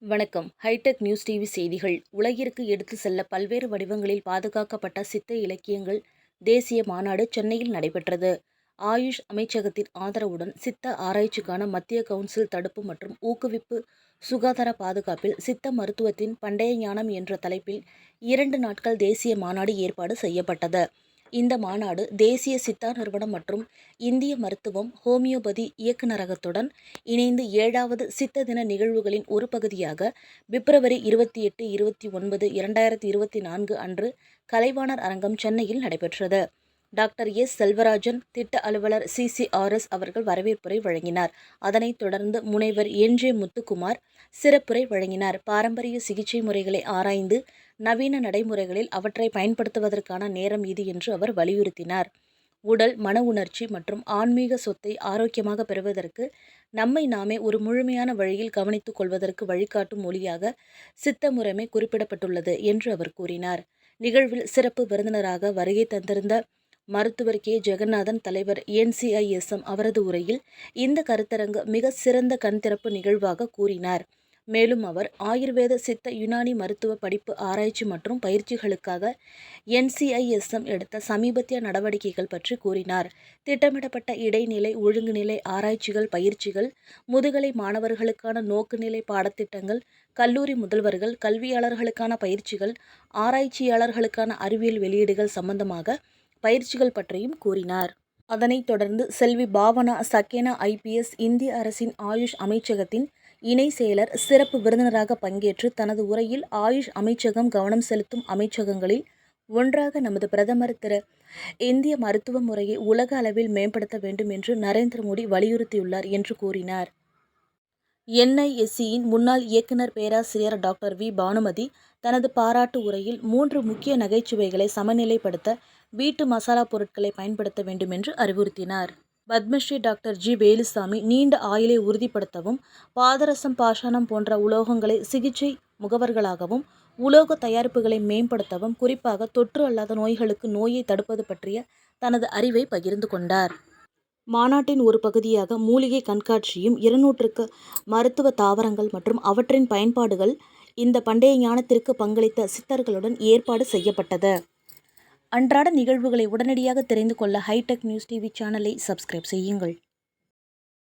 வணக்கம். Hitech news TV செய்திகள். உலகிற்கு எடுத்து செல்ல பல்வேறு வடிவங்களில் பாதுகாக்கப்பட்ட சித்த இலக்கியங்கள் தேசிய மாநாடு சென்னையில் நடைபெற்றது. ஆயுஷ் அமைச்சகத்தின் ஆதரவுடன் சித்த ஆராய்ச்சிக்கான மத்திய கவுன்சில் தடுப்பு மற்றும் ஊக்குவிப்பு சுகாதார பாதுகாப்பில் சித்த மருத்துவத்தின் பண்டைய ஞானம் என்ற தலைப்பில் இரண்டு நாட்கள் தேசிய மாநாடு ஏற்பாடு செய்யப்பட்டது. இந்த மாநாடு தேசிய சித்தா நிறுவனம் மற்றும் இந்திய மருத்துவம் ஹோமியோபதி இயக்குநரகத்துடன் இணைந்து ஏழாவது சித்த தின நிகழ்வுகளின் ஒரு பகுதியாக பிப்ரவரி இருபத்தி எட்டு இருபத்தி ஒன்பது இரண்டாயிரத்தி இருபத்தி நான்கு அன்று கலைவாணர் அரங்கம் சென்னையில் நடைபெற்றது. Doctor S. செல்வராஜன் திட்ட அலுவலர் சிசிஆர்எஸ் அவர்கள் வரவேற்புரை வழங்கினார். அதனைத் தொடர்ந்து முனைவர் என். ஜே. முத்துக்குமார் சிறப்புரை வழங்கினார். பாரம்பரிய சிகிச்சை முறைகளை ஆராய்ந்து நவீன நடைமுறைகளில் அவற்றை பயன்படுத்துவதற்கான நேரம் இது என்று அவர் வலியுறுத்தினார். உடல் மன உணர்ச்சி மற்றும் ஆன்மீக சொத்தை ஆரோக்கியமாக பெறுவதற்கு நம்மை நாமே ஒரு முழுமையான வழியில் கவனித்துக் கொள்வதற்கு வழிகாட்டும் மொழியாக சித்த முறைமை குறிப்பிடப்பட்டுள்ளது என்று அவர் கூறினார். நிகழ்வில் சிறப்பு விருந்தினராக வருகை தந்திருந்த மருத்துவர் கே. ஜெகநாதன் தலைவர் என்சிஐஎஸ்எம் அவரது உரையில் இந்த கருத்தரங்கு மிக சிறந்த கண் திறப்பு நிகழ்வாக கூறினார். மேலும் அவர் ஆயுர்வேத சித்த யுனானி மருத்துவ படிப்பு ஆராய்ச்சி மற்றும் பயிற்சிகளுக்காக என்சிஐஎஸ்எம் எடுத்த சமீபத்திய நடவடிக்கைகள் பற்றி கூறினார். திட்டமிடப்பட்ட இடைநிலை ஒழுங்குநிலை ஆராய்ச்சிகள் பயிற்சிகள் முதுகலை மாணவர்களுக்கான நோக்குநிலை பாடத்திட்டங்கள் கல்லூரி முதல்வர்கள் கல்வியாளர்களுக்கான பயிற்சிகள் ஆராய்ச்சியாளர்களுக்கான அறிவியல் வெளியீடுகள் சம்பந்தமாக பயிற்சிகள் பற்றியும் கூறினார். அதனைத் தொடர்ந்து செல்வி பாவனா சக்கேனா ஐபிஎஸ் இந்திய அரசின் ஆயுஷ் அமைச்சகத்தின் இணை செயலர் சிறப்பு விருந்தினராக பங்கேற்று தனது உரையில் ஆயுஷ் அமைச்சகம் கவனம் செலுத்தும் அமைச்சகங்களில் ஒன்றாக நமது பிரதமர் திரு. இந்திய மருத்துவ முறையை உலக அளவில் மேம்படுத்த வேண்டும் என்று நரேந்திர மோடி வலியுறுத்தியுள்ளார் என்று கூறினார். என்ஐஎஸ்சியின் முன்னாள் இயக்குனர் பேராசிரியர் டாக்டர் வி. பானுமதி தனது பாராட்டு உரையில் மூன்று முக்கிய நகைச்சுவைகளை சமநிலைப்படுத்த வீட்டு மசாலா பொருட்களை பயன்படுத்த வேண்டும் என்று அறிவுறுத்தினார். Padmashri doctor G. வேலுசாமி நீண்ட ஆயுளை உறுதிப்படுத்தவும் பாதரசம் பாஷாணம் போன்ற உலோகங்களை சிகிச்சை முகவர்களாகவும் உலோக தயாரிப்புகளை மேம்படுத்தவும் குறிப்பாக தொற்று அல்லாத நோய்களுக்கு நோயை தடுப்பது பற்றிய தனது அறிவை பகிர்ந்து கொண்டார். மாநாட்டின் ஒரு பகுதியாக மூலிகை கண்காட்சியும் இருநூற்றுக்கு மருத்துவ தாவரங்கள் மற்றும் அவற்றின் பயன்பாடுகள் இந்த பண்டைய ஞானத்திற்கு பங்களித்த சித்தர்களுடன் ஏற்பாடு செய்யப்பட்டது. அன்றாட நிகழ்வுகளை உடனடியாக தெரிந்து கொள்ள ஹைடெக் நியூஸ் டிவி சேனலை சப்ஸ்கிரைப் செய்யுங்கள்.